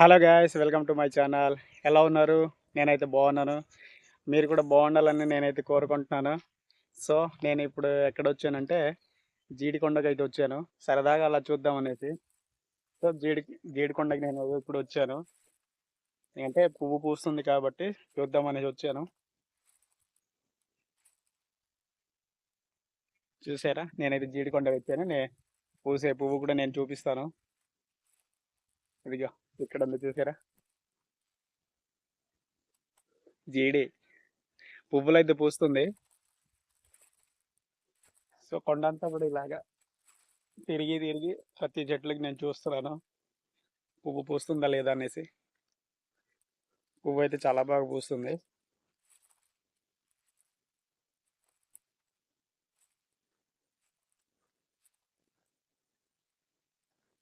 Hello guys welcome to my channel. ఎలా ఉన్నారు? నేనైతే బాగున్నాను. మీరు కూడా బాగుండాలని నేనైతే కోరుకుంటున్నాను. సో నేను ఇప్పుడు ఎక్కడ వచ్చానంటే జీడికొండకి అయితే వచ్చాను. సరదాగా అలా చూద్దాం అనేసి. సో జీడి జీడికొండకి నేను ఇప్పుడు వచ్చాను. అంటే పువ్వు పూస్తుంది కాబట్టి చూద్దాం అనేసి వచ్చాను. చూసారా? నేనైతే జీడికొండ వచ్చాను నే పూసే పువ్వు కూడా నేను చూపిస్తాను. ఇదిగో. ఇక్కడ ఉంది చూసారా? జీడి. పువ్వులు అయితే పూస్తుంది. సో కొండంతా కూడా ఇలాగా తిరిగి తిరిగి ప్రతి చెట్లకి నేను చూస్తున్నాను. పువ్వు పూస్తుందా లేదా అనేసి. పువ్వు అయితే చాలా బాగా పూస్తుంది.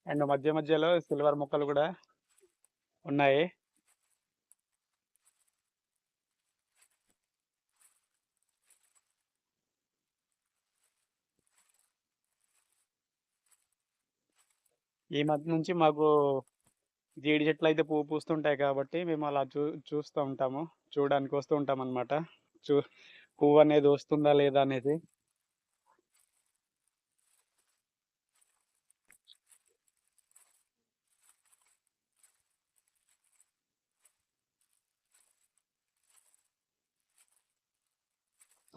అండ్ మధ్య మధ్యలో సిల్వర్ మొక్కలు కూడా ఉన్నాయి. ఈ మధ్య నుంచి మాకు జీడి చెట్లు అయితే పువ్వు పూస్తుంటాయి కాబట్టి మేము అలా చూ చూస్తూ ఉంటాము. చూడడానికి వస్తూ ఉంటాం అనమాట చూ పువ్వు అనేది వస్తుందా లేదా అనేది.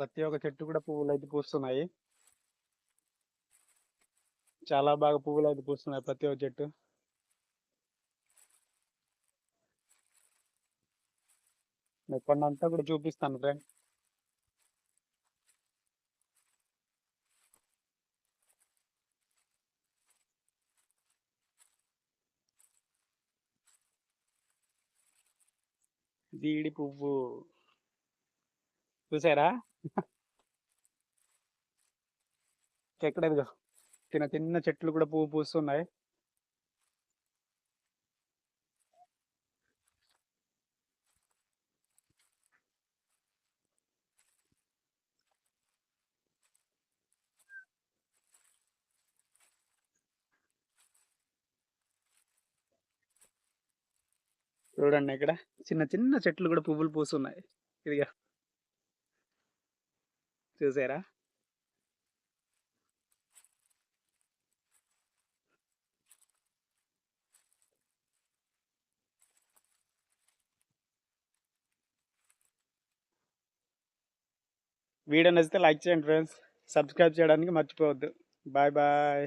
ప్రతి ఒక్క చెట్టు కూడా పువ్వులు అయితే పూస్తున్నాయి. చాలా బాగా పువ్వులు అయితే పూస్తున్నాయి ప్రతి ఒక్క చెట్టు. మీకు కొన్నంతా కూడా చూపిస్తాను ఫ్రెండ్. జీడి పువ్వు. చూసారా? ఎక్కడ ఇదిగో? చిన్న చిన్న చెట్లు కూడా పువ్వు పూస్తున్నాయి. చూడండి ఇక్కడ చిన్న చిన్న చెట్లు కూడా పువ్వులు పూస్తున్నాయి. ఇదిగా. చూసారా? వీడియో నచ్చితే లైక్ చేయండి ఫ్రెండ్స్. సబ్స్క్రైబ్ చేయడానికి మర్చిపోవద్దు. Bye bye.